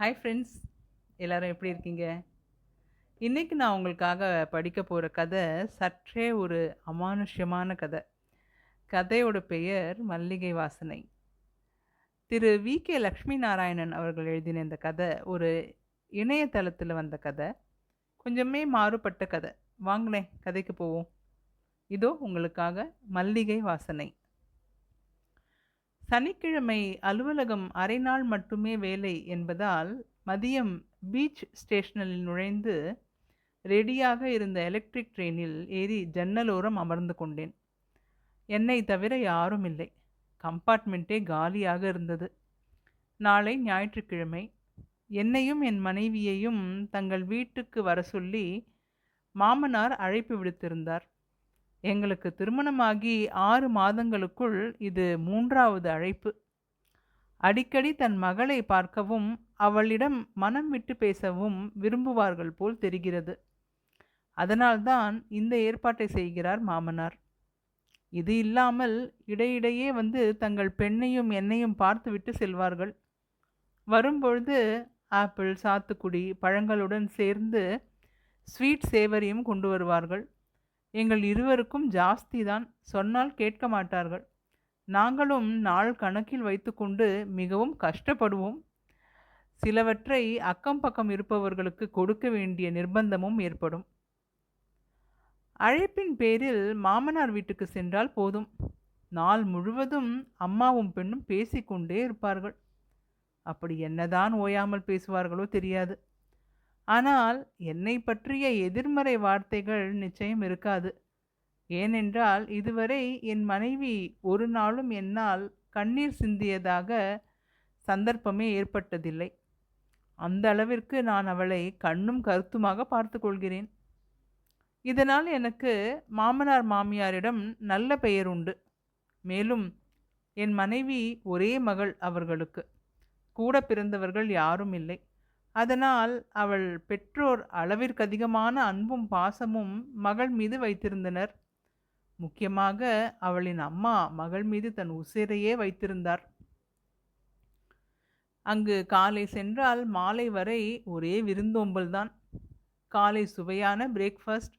Hi friends எல்லோரும் எப்படி இருக்கீங்க? இன்னைக்கு நான் உங்களுக்காக படிக்க போகிற கதை சற்றே ஒரு அமானுஷ்யமான கதை. கதையோட பெயர் மல்லிகை வாசனை. திரு வி. கே. லக்ஷ்மி நாராயணன் அவர்கள் எழுதின இந்த கதை ஒரு இணையதளத்தில் வந்த கதை. கொஞ்சமே மாறுபட்ட கதை. வாங்களேன் கதைக்கு போவோம். இதோ உங்களுக்காக மல்லிகை வாசனை. சனிக்கிழமை அலுவலகம் அரை நாள் மட்டுமே வேலை என்பதால் மதியம் பீச் ஸ்டேஷனில் நுழைந்து ரெடியாக இருந்த எலக்ட்ரிக் ட்ரெயினில் ஏறி ஜன்னலோரம் அமர்ந்து கொண்டேன். என்னை தவிர யாரும் இல்லை. கம்பார்ட்மெண்ட்டே காலியாக இருந்தது. நாளை ஞாயிற்றுக்கிழமை. என்னையும் என் மனைவியையும் தங்கள் வீட்டுக்கு வர சொல்லி மாமனார் அழைப்பு விடுத்திருந்தார். எங்களுக்கு திருமணமாகி ஆறு மாதங்களுக்குள் இது மூன்றாவது அழைப்பு. அடிக்கடி தன் மகளை பார்க்கவும் அவளிடம் மனம் விட்டு பேசவும் விரும்புவார்கள் போல் தெரிகிறது. அதனால்தான் இந்த ஏற்பாட்டை செய்கிறார் மாமனார். இது இல்லாமல் இடையிடையே வந்து தங்கள் பெண்ணையும் என்னையும் பார்த்துவிட்டு செல்வார்கள். வரும்பொழுது ஆப்பிள் சாத்துக்குடி பழங்களுடன் சேர்ந்து ஸ்வீட் சேவரியும் கொண்டு வருவார்கள். எங்கள் இருவருக்கும் ஜாஸ்தி தான் சொன்னால் கேட்க மாட்டார்கள். நாங்களும் நாள் கணக்கில் வைத்துக்கொண்டு மிகவும் கஷ்டப்படுவோம். சிலவற்றை அக்கம் பக்கம் இருப்பவர்களுக்கு கொடுக்க வேண்டிய நிர்பந்தமும் ஏற்படும். அழைப்பின் பேரில் மாமனார் வீட்டுக்கு சென்றால் போதும். நாள் முழுவதும் அம்மாவும் பெண்ணும் பேசிக்கொண்டே இருப்பார்கள். அப்படி என்னதான் ஓயாமல் பேசுவார்களோ தெரியாது. ஆனால் என்னை பற்றிய எதிர்மறை வார்த்தைகள் நிச்சயம் இருக்காது. ஏனென்றால் இதுவரை என் மனைவி ஒரு நாளும் என்னால் கண்ணீர் சிந்தியதாக சந்தர்ப்பமே ஏற்பட்டதில்லை. அந்த அளவிற்கு நான் அவளை கண்ணும் கருத்துமாக பார்த்து கொள்கிறேன். இதனால் எனக்கு மாமனார் மாமியாரிடம் நல்ல பெயர் உண்டு. மேலும் என் மனைவி ஒரே மகள் அவர்களுக்கு. கூட பிறந்தவர்கள் யாரும் இல்லை. அதனால் அவள் பெற்றோர் அளவிற்கதிகமான அன்பும் பாசமும் மகள் மீது வைத்திருந்தனர். முக்கியமாக அவளின் அம்மா மகள் மீது தன் உசிரையே வைத்திருந்தார். அங்கு காலை சென்றால் மாலை வரை ஒரே விருந்தோம்பல் தான் காலை சுவையான பிரேக்ஃபாஸ்ட்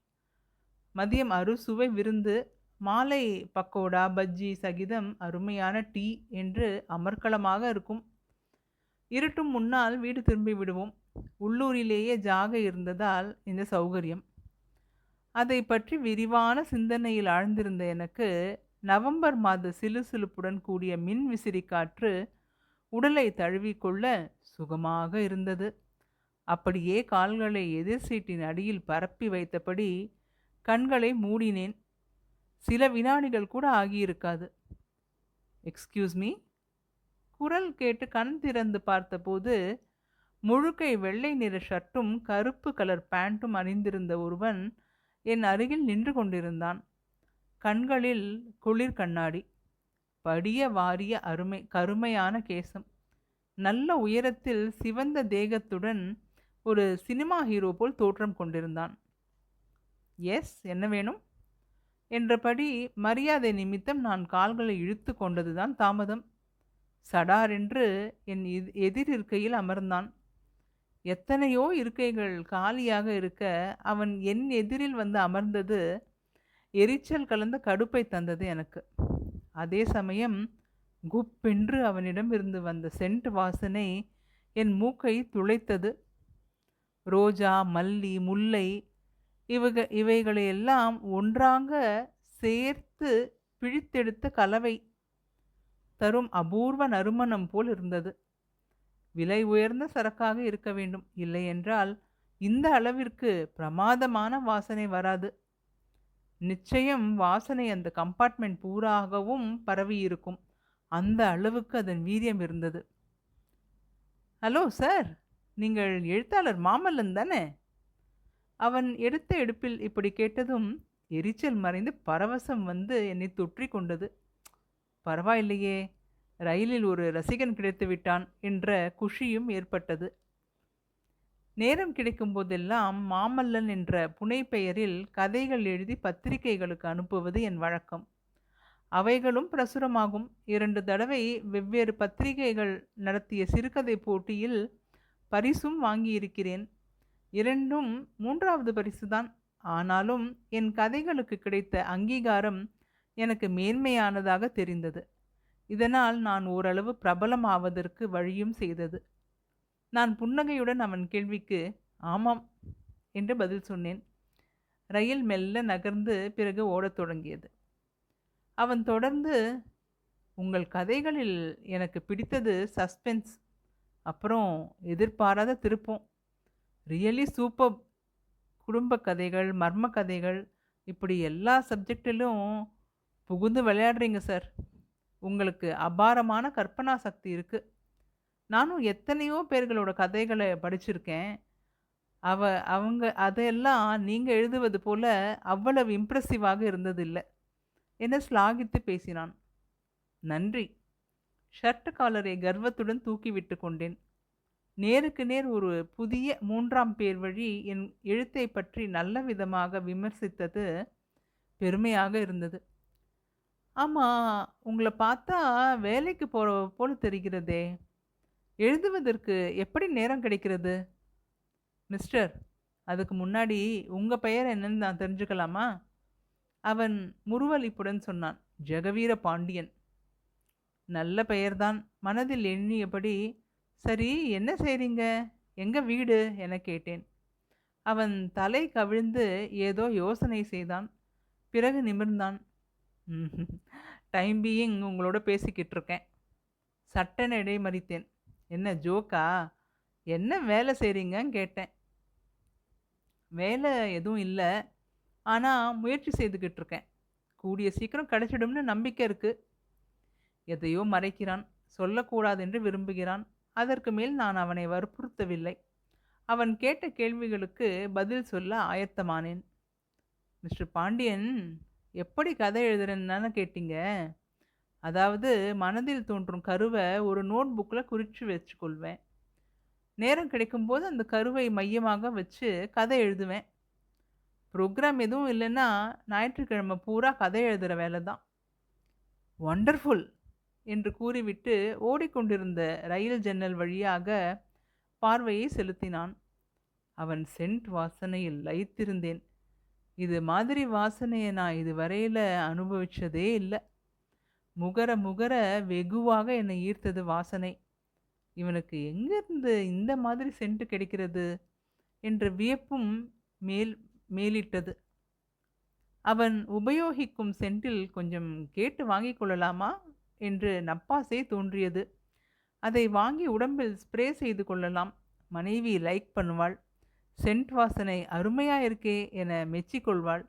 மதியம் அறுசுவை விருந்து மாலை பக்கோடா பஜ்ஜி சகிதம் அருமையான டீ என்று அமர்க்களமாக இருக்கும். இருட்டும் முன்னால் வீடு திரும்பி விடுவோம். உள்ளூரிலேயே ஜாக இருந்ததால் இந்த சௌகரியம். அதை பற்றி விரிவான சிந்தனையில் ஆழ்ந்திருந்த எனக்கு நவம்பர் மாத சிலுசிலுப்புடன் கூடிய மின் விசிறி காற்று உடலை தழுவிக்கொள்ள சுகமாக இருந்தது. அப்படியே கால்களை எதிர் சீட்டின் அடியில் பரப்பி வைத்தபடி கண்களை மூடினேன். சில வினாடிகள் கூட ஆகியிருக்காது. எக்ஸ்கியூஸ் மீ குரல் கேட்டு கண் திறந்து பார்த்தபோது முழுக்கை வெள்ளை நிற ஷர்ட்டும் கருப்பு கலர் பேண்ட்டும் அணிந்திருந்த ஒருவன் என் அருகில் நின்று கொண்டிருந்தான். கண்களில் குளிர் கண்ணாடி படிய வாரிய அருமை கருமையான கேசம். நல்ல உயரத்தில் சிவந்த தேகத்துடன் ஒரு சினிமா ஹீரோ போல் தோற்றம் கொண்டிருந்தான். எஸ் என்ன வேணும்? என்றபடி மரியாதை நிமித்தம் நான் கால்களை இழுத்து கொண்டதுதான் தாமதம். சடாரென்று என் எதிர் இருக்கையில் அமர்ந்தான். எத்தனையோ இருக்கைகள் காலியாக இருக்க அவன் என் எதிரில் வந்து அமர்ந்தது எரிச்சல் கலந்த கடுப்பை தந்தது எனக்கு. அதே சமயம் குப்பென்று அவனிடம் இருந்து வந்த சென்ட் வாசனை என் மூக்கை துளைத்தது. ரோஜா மல்லி முல்லை இவக இவைகளையெல்லாம் ஒன்றாங்க சேர்த்து பிழித்தெடுத்த கலவை தரும் அபூர்வ நறுமணம் போல் இருந்தது. விலை உயர்ந்த சரக்காக இருக்க வேண்டும். இல்லையென்றால் இந்த அளவிற்கு பிரமாதமான வாசனை வராது. நிச்சயம் வாசனை அந்த கம்பார்ட்மெண்ட் பூராகவும் பரவி இருக்கும். அந்த அளவுக்கு அதன் வீரியம் இருந்தது. ஹலோ சார் நீங்கள் எழுத்தாளர் மாமல்லன் தானே? அவன் எடுத்த எடுப்பில் இப்படி கேட்டதும் எரிச்சல் மறைந்து பரவசம் வந்து என்னை தொற்றி கொண்டது. பரவாயில்லையே ரயிலில் ஒரு ரசிகன் கிடைத்து விட்டான் என்ற குஷியும் ஏற்பட்டது. நேரம் கிடைக்கும் போதெல்லாம் மாமல்லன் என்ற புனை பெயரில் கதைகள் எழுதி பத்திரிகைகளுக்கு அனுப்புவது என் வழக்கம். அவைகளும் பிரசுரமாகும். இரண்டு தடவை வெவ்வேறு பத்திரிகைகள் நடத்திய சிறுகதை போட்டியில் பரிசும் வாங்கியிருக்கிறேன். இரண்டும் மூன்றாவது பரிசுதான். ஆனாலும் என் கதைகளுக்கு கிடைத்த அங்கீகாரம் எனக்கு மேன்மையானதாக தெரிந்தது. இதனால் நான் ஓரளவு பிரபலமாவதற்கு வழியும் செய்தது. நான் புன்னகையுடன் அவன் கேள்விக்கு ஆமாம் என்று பதில் சொன்னேன். ரயில் மெல்ல நகர்ந்து பிறகு ஓடத் தொடங்கியது. அவன் தொடர்ந்து உங்கள் கதைகளில் எனக்கு பிடித்தது சஸ்பென்ஸ். அப்புறம் எதிர்பாராத திருப்பம். Really super. குடும்ப கதைகள் மர்ம கதைகள் இப்படி எல்லா சப்ஜெக்டிலும் புகுந்து விளையாடுறீங்க சார். உங்களுக்கு அபாரமான கற்பனா சக்தி இருக்குது நானும் எத்தனையோ பேர்களோட கதைகளை படிச்சிருக்கேன். அவ அவங்க அதையெல்லாம் நீங்கள் எழுதுவது போல் அவ்வளவு இம்ப்ரெசிவாக இருந்ததில்லை. என ஸ்லாகித்து பேசினான். நன்றி. ஷர்ட் காலரை கர்வத்துடன் தூக்கிவிட்டு கொண்டேன். நேருக்கு நேர் ஒரு புதிய மூன்றாம் பேர் வழி என் எழுத்தை பற்றி நல்ல விதமாக விமர்சித்தது பெருமையாக இருந்தது. ஆமாம் உங்களை பார்த்தா வேலைக்கு போகிற போல் தெரிகிறதே. எழுதுவதற்கு எப்படி நேரம் கிடைக்கிறது? மிஸ்டர் அதுக்கு முன்னாடி உங்கள் பெயர் என்னன்னு நான் தெரிஞ்சுக்கலாமா? அவன் முருவலிப்புடன் சொன்னான். ஜெகவீர பாண்டியன். நல்ல பெயர்தான். மனதில் எண்ணியபடி சரி என்ன செய்கிறீங்க எங்கே வீடு? என கேட்டேன். அவன் தலை கவிழ்ந்து ஏதோ யோசனை செய்தான். பிறகு நிமிர்ந்தான். டைம் பீயிங் உங்களோட பேசிக்கிட்டு இருக்கேன் சட்டென இடைமறித்தேன். என்ன ஜோக்கா என்ன வேலை செய்கிறீங்கன்னு கேட்டேன். வேலை எதுவும் இல்லை. ஆனால் முயற்சி செய்துக்கிட்டு இருக்கேன் கூடிய சீக்கிரம் கிடைச்சிடும்னு நம்பிக்கை இருக்குது எதையோ மறைக்கிறான். சொல்லக்கூடாது என்று விரும்புகிறான். அதற்கு மேல் நான் அவனை வற்புறுத்தவில்லை. அவன் கேட்ட கேள்விகளுக்கு பதில் சொல்ல ஆயத்தமானேன். மிஸ்டர் பாண்டியன் எப்படி கதை எழுதுறேன்னு கேட்டீங்க? அதாவது மனதில் தோன்றும் கருவை ஒரு நோட் புக்கில் குறித்து வச்சுக்கொள்வேன். நேரம் கிடைக்கும்போது அந்த கருவை மையமாக வச்சு கதை எழுதுவேன். ப்ரோக்ராம் எதுவும் இல்லைன்னா ஞாயிற்றுக்கிழமை பூரா கதை எழுதுகிற வேலை தான். ஒண்டர்ஃபுல் என்று கூறிவிட்டு ஓடிக்கொண்டிருந்த ரயில் ஜன்னல் வழியாக பார்வையை செலுத்தினான். அவன் சென்ட் வாசனையில் லயித்திருந்தேன். இது மாதிரி வாசனையை நான் இதுவரையில் அனுபவித்ததே இல்லை. முகர முகர வெகுவாக என்னை ஈர்த்தது வாசனை. இவனுக்கு எங்கிருந்து இந்த மாதிரி சென்ட் கிடைக்கிறது? என்ற வியப்பும் மேல் மேலிட்டது. அவன் உபயோகிக்கும் சென்ட்டில் கொஞ்சம் கேட்டு வாங்கி கொள்ளலாமா? என்று நப்பாசை தோன்றியது. அதை வாங்கி உடம்பில் ஸ்ப்ரே செய்து கொள்ளலாம். மனைவி லைக் பண்ணுவாள். சென்ட் வாசனை அருமையாக இருக்கே என மெச்சிக்கொள்வாள்.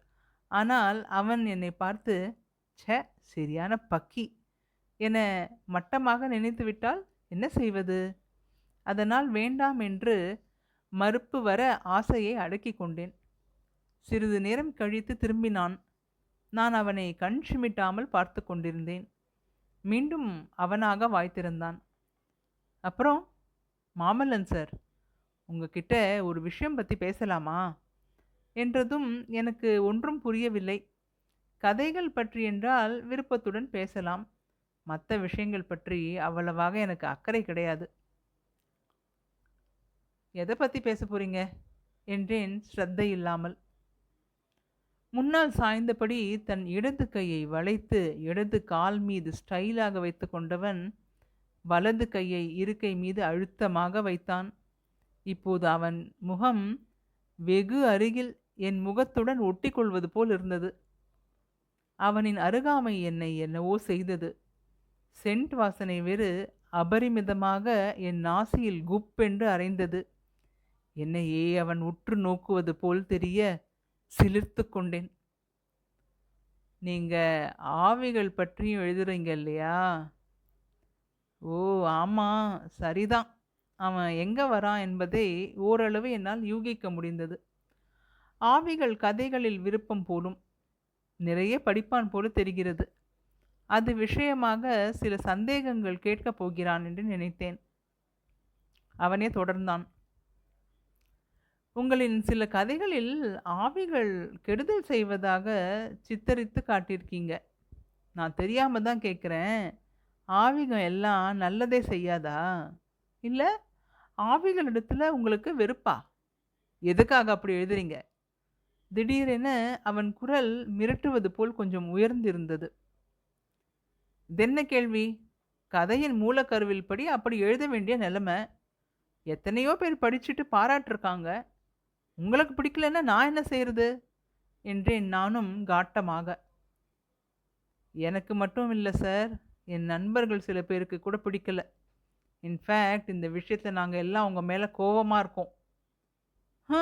ஆனால் அவன் என்னை பார்த்து ச சரியான பக்கி என மட்டமாக நினைத்துவிட்டால் என்ன செய்வது? அதனால் வேண்டாம் என்று மறுப்பு வர ஆசையை அடக்கி கொண்டேன். சிறிது நேரம் கழித்து திரும்பினான். நான் அவனை கண் சிமிட்டாமல் பார்த்து கொண்டிருந்தேன். மீண்டும் அவனாக வாய்த்திருந்தான். அப்புறம்? மாமல்லன் சார் உங்ககிட்ட ஒரு விஷயம் பற்றி பேசலாமா? என்றதும் எனக்கு ஒன்றும் புரியவில்லை. கதைகள் பற்றி என்றால் விருப்பத்துடன் பேசலாம். மற்ற விஷயங்கள் பற்றி அவ்வளவாக எனக்கு அக்கறை கிடையாது. எதை பற்றி பேச போகிறீங்க என்றேன் ஸ்ரத்தை இல்லாமல் முன்னால் சாய்ந்தபடி தன் இடது கையை வளைத்து இடது கால் மீது ஸ்டைலாக வைத்து கொண்டவன் வலது கையை இருக்கை மீது அழுத்தமாக வைத்தான். இப்போது அவன் முகம் வெகு அருகில் என் முகத்துடன் ஒட்டிக்கொள்வது போல் இருந்தது. அவனின் அருகாமை என்னை என்னவோ செய்தது. சென்ட் வாசனை வேறு அபரிமிதமாக என் நாசியில் குப்பென்று அரைந்தது. என்னையே அவன் உற்று நோக்குவது போல் தெரிய சிலிர்த்து கொண்டேன். நீங்கள் ஆவிகள் பற்றியும் எழுதுறீங்க இல்லையா? ஓ ஆமாம் சரிதான். அவன் எங்கே வரான் என்பதை ஓரளவு என்னால் யூகிக்க முடிந்தது. ஆவிகள் கதைகளில் விருப்பம் போலும் நிறைய படிப்பான் போல தெரிகிறது. அது விஷயமாக சில சந்தேகங்கள் கேட்கப் போகிறான் என்று நினைத்தேன். அவனே தொடர்ந்தான். உங்களின் சில கதைகளில் ஆவிகள் கெடுதல் செய்வதாக சித்தரித்து காட்டியிருக்கீங்க. நான் தெரியாமல் தான் கேட்குறேன். ஆவிகம் எல்லாம் நல்லதே செய்யாதா? இல்லை ஆவிகளிடத்தில் உங்களுக்கு வெறுப்பா? எதுக்காக அப்படி எழுதுறீங்க? திடீரென அவன் குரல் மிரட்டுவது போல் கொஞ்சம் உயர்ந்திருந்தது. இதென்ன கேள்வி? கதையின் மூலக்கருவில் படி அப்படி எழுத வேண்டிய நிலைமை. எத்தனையோ பேர் படிச்சுட்டு பாராட்டிருக்காங்க. உங்களுக்கு பிடிக்கலன்னா நான் என்ன செய்கிறது என்றேன் நானும் காட்டமாக. எனக்கு மட்டும் இல்லை சார். என் நண்பர்கள் சில பேருக்கு கூட பிடிக்கல. இன்ஃபேக்ட் இந்த விஷயத்தை நாங்கள் எல்லாம் உங்கள் மேலே கோபமாக இருக்கோம். ஆ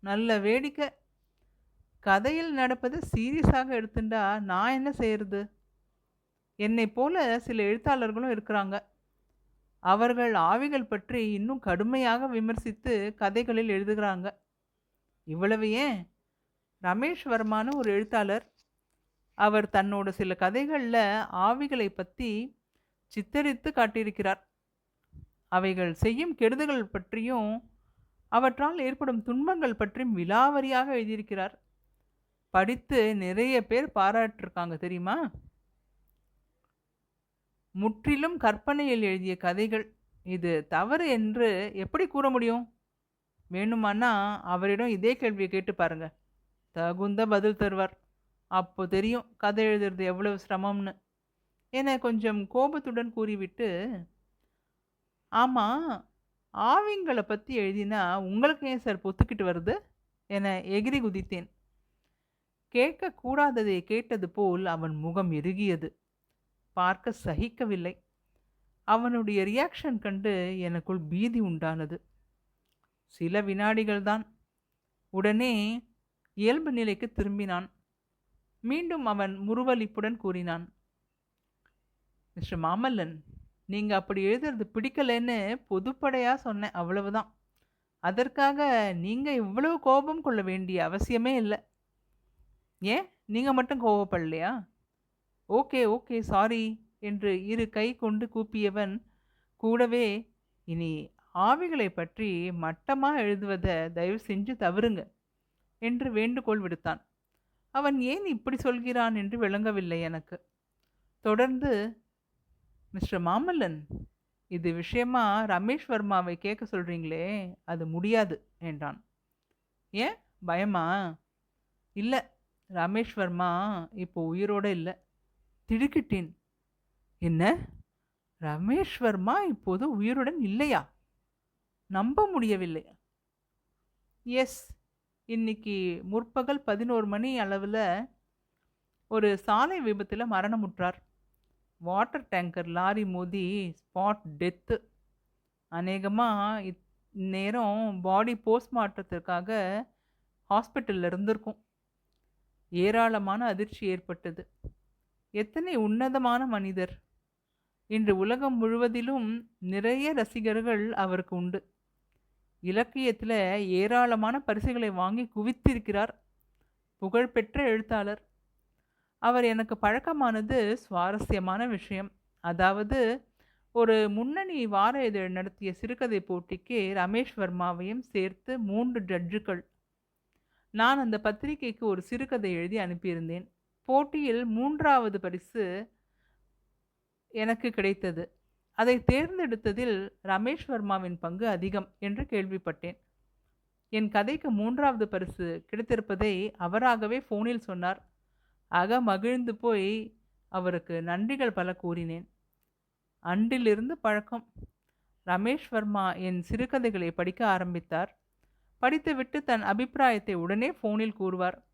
நல்ல வேடிக்கை. கதையில் நடப்பது சீரியஸாக எடுத்துண்டா நான் என்ன செய்கிறது என்னை போல சில எழுத்தாளர்களும் இருக்கிறாங்க. அவர்கள் ஆவிகள் பற்றி இன்னும் கடுமையாக விமர்சித்து கதைகளில் எழுதுகிறாங்க. இவ்வளவு ஏன்? ரமேஷ் வர்மானு ஒரு எழுத்தாளர். அவர் தன்னோட சில கதைகளில் ஆவிகளை பற்றி சித்தரித்து காட்டியிருக்கிறார். அவைகள் செய்யும் கெடுதிகள் பற்றியும், அவற்றால் ஏற்படும் துன்பங்கள் பற்றியும் விலாவரியாக எழுதியிருக்கிறார். படித்து நிறைய பேர் பாராட்டிருக்காங்க தெரியுமா? முற்றிலும் கற்பனையில் எழுதிய கதைகள். இது தவறு என்று எப்படி கூற முடியும்? வேணுமான்னா அவரிடம் இதே கேள்வியை கேட்டு பாருங்க. தகுந்த பதில் தருவார். அப்போ தெரியும் கதை எழுதுறது எவ்வளவு சிரமம்னு. என கொஞ்சம் கோபத்துடன் கூறிவிட்டு, ஆமாம் ஆவிங்களை பற்றி எழுதினா உங்களுக்கு ஏன் சார் பொத்துக்கிட்டு வருது? என எகிறி குதித்தேன். கேட்கக்கூடாததை கேட்டது போல் அவன் முகம் இறுகியது. பார்க்க சகிக்கவில்லை. அவனுடைய ரியாக்ஷன் கண்டு எனக்குள் பீதி உண்டானது. சில வினாடிகள்தான். உடனே இயல்பு நிலைக்கு திரும்பினான். மீண்டும் அவன் முறுவலிப்புடன் கூறினான். மிஸ்டர் மாமல்லன், நீங்கள் அப்படி எழுதுறது பிடிக்கலைன்னு பொதுப்படையாக சொன்னேன் அவ்வளவுதான். அதற்காக நீங்கள் இவ்வளவு கோபம் கொள்ள வேண்டிய அவசியமே இல்லை ஏன் நீங்கள் மட்டும் கோவப்படலையா? ஓகே ஓகே சாரி என்று இரு கை கொண்டு கூப்பியவன் கூடவே இனி ஆவிகளைப் பற்றி மட்டமாக எழுதுவதை தயவு செஞ்சு தவறுங்க என்று வேண்டுகோள் விடுத்தான். அவன் ஏன் இப்படி சொல்கிறான் என்று விளங்கவில்லை எனக்கு. தொடர்ந்து மிஸ்டர் மாமல்லன், இது விஷயமா ரமேஷ் வர்மாவை கேட்க சொல்கிறீங்களே அது முடியாது என்றான். ஏன் பயமா? இல்லை ரமேஷ் வர்மா இப்போ உயிரோட இல்லை திடுக்கிட்டேன். என்ன? ரமேஷ் வர்மா இப்போது உயிருடன் இல்லையா? நம்ப முடியவில்லை. எஸ் இன்னைக்கு முற்பகல் 11 மணி அளவில் ஒரு சாலை விபத்தில் மரணமுற்றார். வாட்டர் டேங்கர் லாரி மோதி ஸ்பாட் டெத்து. அநேகமா இந்நேரம் பாடி போஸ்ட்மார்ட்டத்திற்காக ஹாஸ்பிட்டல்ல இருந்திருக்கும். ஏராளமான அதிர்ச்சி ஏற்பட்டது. எத்தனை உன்னதமான மனிதர். இன்று உலகம் முழுவதிலும் நிறைய ரசிகர்கள் அவருக்கு உண்டு. இலக்கியத்தில் ஏராளமான பரிசுகளை வாங்கி குவித்திருக்கிறார். புகழ்பெற்ற எழுத்தாளர். அவர் எனக்கு பழக்கமானது சுவாரஸ்யமான விஷயம். அதாவது ஒரு முன்னணி வார இதழ் நடத்திய சிறுகதை போட்டிக்கு ரமேஷ் வர்மாவையும் சேர்த்து மூன்று ஜட்ஜுகள். நான் அந்த பத்திரிகைக்கு ஒரு சிறுகதை எழுதி அனுப்பியிருந்தேன். போட்டியில் மூன்றாவது பரிசு எனக்கு கிடைத்தது. அதை தேர்ந்தெடுத்ததில் ரமேஷ் வர்மாவின் பங்கு அதிகம் என்று கேள்விப்பட்டேன். என் கதைக்கு மூன்றாவது பரிசு கிடைத்திருப்பதை அவராகவே ஃபோனில் சொன்னார். அக மகிழ்ந்து போய் அவருக்கு நன்றிகள் பல கூறினேன். அன்றிலிருந்து பழக்கம். ரமேஷ் வர்மா என் சிறுகதைகளை படிக்க ஆரம்பித்தார். படித்துவிட்டு தன் அபிப்பிராயத்தை உடனே ஃபோனில் கூறுவார்.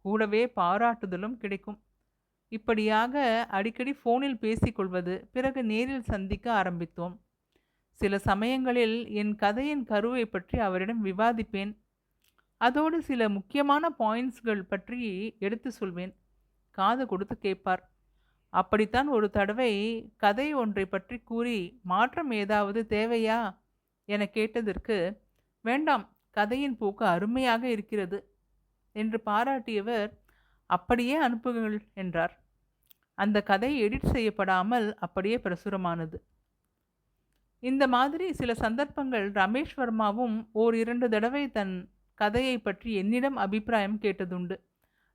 கூடவே பாராட்டுதலும் கிடைக்கும். இப்படியாக அடிக்கடி ஃபோனில் பேசிக்கொள்வது பிறகு நேரில் சந்திக்க ஆரம்பித்தோம். சில சமயங்களில் என் கதையின் கருவைப் பற்றி அவரிடம் விவாதிப்பேன். அதோடு சில முக்கியமான பாயிண்ட்ஸ்கள் பற்றி எடுத்து சொல்வேன். காது கொடுத்து கேட்பார். அப்படித்தான் ஒரு தடவை கதை ஒன்றைப் பற்றி கூறி மாற்றம் ஏதாவது தேவையா? எனக் கேட்டதற்கு, வேண்டாம் கதையின் போக்கு அருமையாக இருக்கிறது என்று பாராட்டியவர், அப்படியே அனுப்புங்கள் என்றார். அந்த கதை எடிட் செய்யப்படாமல் அப்படியே பிரசுரமானது. இந்த மாதிரி சில சந்தர்ப்பங்கள் ரமேஷ் வர்மாவும் ஓர் இரண்டு தடவை தன் கதையைப் பற்றி என்னிடம் அபிப்பிராயம் கேட்டதுண்டு.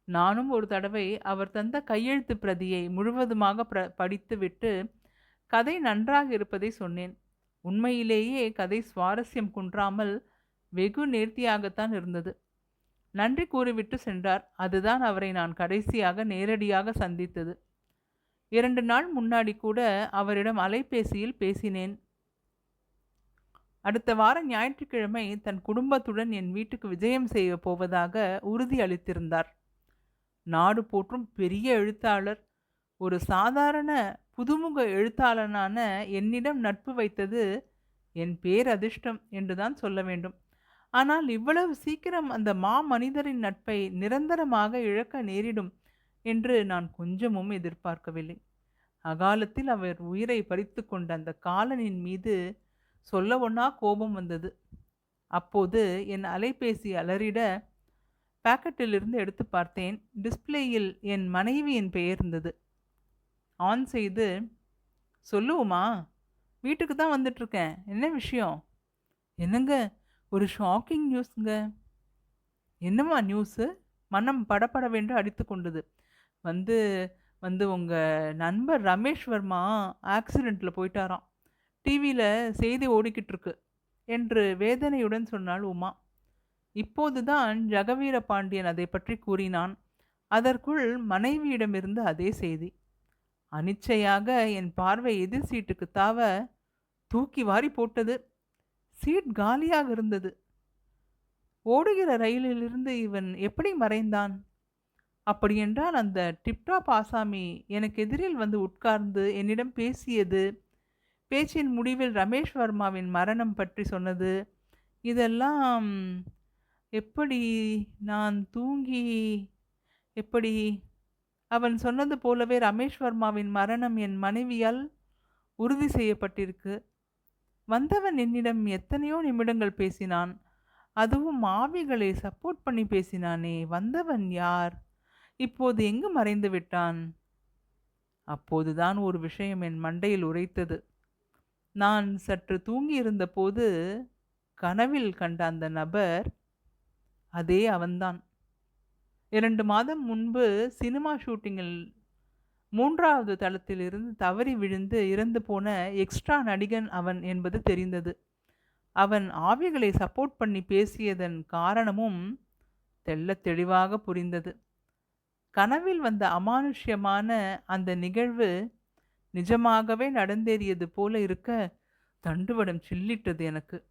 நானும் ஒரு தடவை அவர் தந்த கையெழுத்துப் பிரதியை முழுவதுமாக பிர படித்துவிட்டு கதை நன்றாக இருப்பதை சொன்னேன். உண்மையிலேயே கதை சுவாரஸ்யம் குன்றாமல் வெகு நேர்த்தியாகத்தான் இருந்தது. நன்றி கூறிவிட்டு சென்றார். அதுதான் அவரை நான் கடைசியாக நேரடியாக சந்தித்தது. இரண்டு நாள் முன்னாடி கூட அவரிடம் அலைபேசியில் பேசினேன். அடுத்த வாரம் ஞாயிற்றுக்கிழமை தன் குடும்பத்துடன் என் வீட்டுக்கு விஜயம் செய்ய போவதாக உறுதி அளித்திருந்தார். நாடு போற்றும் பெரிய எழுத்தாளர். ஒரு சாதாரண புதுமுக எழுத்தாளனான என்னிடம் நட்பு வைத்தது என் பேரதிர்ஷ்டம் என்றுதான் சொல்ல வேண்டும். ஆனால் இவ்வளவு சீக்கிரம் அந்த மா மனிதரின் நட்பை நிரந்தரமாக இழக்க நேரிடும் என்று நான் கொஞ்சமும் எதிர்பார்க்கவில்லை. அகாலத்தில் அவர் உயிரை பறித்து கொண்ட அந்த காலனின் மீது சொல்ல ஒன்னா கோபம் வந்தது. அப்போது என் அலைபேசி அலறிட பாக்கெட்டிலிருந்து எடுத்து பார்த்தேன். டிஸ்பிளேயில் என் மனைவியின் பெயர் இருந்தது. ஆன் செய்து சொல்லுவோமா? வீட்டுக்கு தான் வந்துட்ருக்கேன் என்ன விஷயம்? என்னங்க? ஒரு ஷாக்கிங் நியூஸுங்க. என்னம்மா நியூஸு? மனம் படப்படவென்று அடித்து கொண்டது. வந்து வந்து உங்கள் நண்பர் ரமேஷ் வர்மா ஆக்சிடெண்ட்டில் போயிட்டாராம். டிவியில் செய்தி ஓடிக்கிட்டு இருக்கு என்று வேதனையுடன் சொன்னாள் உமா. இப்போதுதான் ஜெகவீர பாண்டியன் அதை பற்றி கூறினான். அதற்குள் மனைவியிடமிருந்து அதே செய்தி. அனிச்சையாக என் பார்வை எதிர் சீட்டுக்கு தாவ தூக்கி வாரி போட்டது. சீட் காலியாக இருந்தது. ஓடுகிற ரயிலிலிருந்து இவன் எப்படி மறைந்தான்? அப்படியென்றால் அந்த டிப்டாப் ஆசாமி எனக்கு எதிரில் வந்து உட்கார்ந்து என்னிடம் பேசியது. பேச்சின் முடிவில் ரமேஷ் வர்மாவின் மரணம் பற்றி சொன்னது. இதெல்லாம் எப்படி நான் தூங்கி எப்படி? அவன் சொன்னது போலவே ரமேஷ் வர்மாவின் மரணம் என் மனைவியால் உறுதி செய்யப்பட்டிருக்கு. வந்தவன் என்னிடம் எத்தனையோ நிமிடங்கள் பேசினான். அதுவும் ஆவிகளை சப்போர்ட் பண்ணி பேசினானே வந்தவன் யார்? இப்போது எங்கு மறைந்து விட்டான்? அப்போதுதான் ஒரு விஷயம் என் மண்டையில் உரைத்தது. நான் சற்று தூங்கியிருந்த போது கனவில் கண்ட அந்த நபர் அதே அவன்தான். இரண்டு மாதம் முன்பு சினிமா ஷூட்டிங்கில் மூன்றாவது தளத்திலிருந்து தவறி விழுந்து இறந்து போன எக்ஸ்ட்ரா நடிகன் அவன் என்பது தெரிந்தது. அவன் ஆவிகளை சப்போர்ட் பண்ணி பேசியதன் காரணமும் தெள்ள தெளிவாக புரிந்தது. கனவில் வந்த அமானுஷ்யமான அந்த நிகழ்வு நிஜமாகவே நடந்தேறியது போல இருக்க தண்டுவடம் சில்லிட்டது எனக்கு.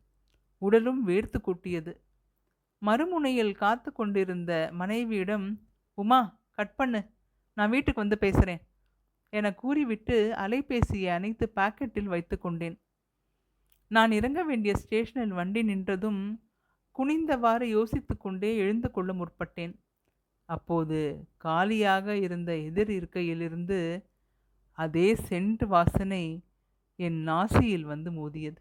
உடலும் வேர்த்து கொட்டியது. மறுமுனையில் காத்து கொண்டிருந்த மனைவியிடம் உமா கட் பண்ணு. நான் வீட்டுக்கு வந்து பேசுகிறேன் என கூறிவிட்டு அலைபேசியை அனைத்து பாக்கெட்டில் வைத்து கொண்டேன். நான் இறங்க வேண்டிய ஸ்டேஷனில் வண்டி நின்றதும் குனிந்தவாறு யோசித்து கொண்டே எழுந்து கொள்ள முற்பட்டேன். அப்போது காலியாக இருந்த எதிர் இருக்கையிலிருந்து அதே சென்ட் வாசனை என் நாசியில் வந்து மோதியது.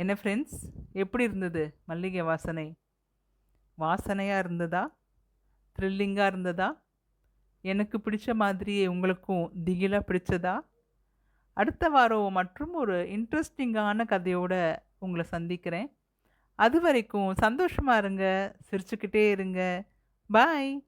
என்ன ஃப்ரெண்ட்ஸ் எப்படி இருந்தது மல்லிகை வாசனை? வாசனையாக இருந்ததா? த்ரில்லிங்காக இருந்ததா? எனக்கு பிடிச்ச மாதிரியே உங்களுக்கும் திகிலாக பிடிச்சதா? அடுத்த வாரம் மற்றும் ஒரு இன்ட்ரெஸ்டிங்கான கதையோட உங்களை சந்திக்கிறேன். அது வரைக்கும் சந்தோஷமாக இருங்க சிரிச்சுக்கிட்டே இருங்க. பாய்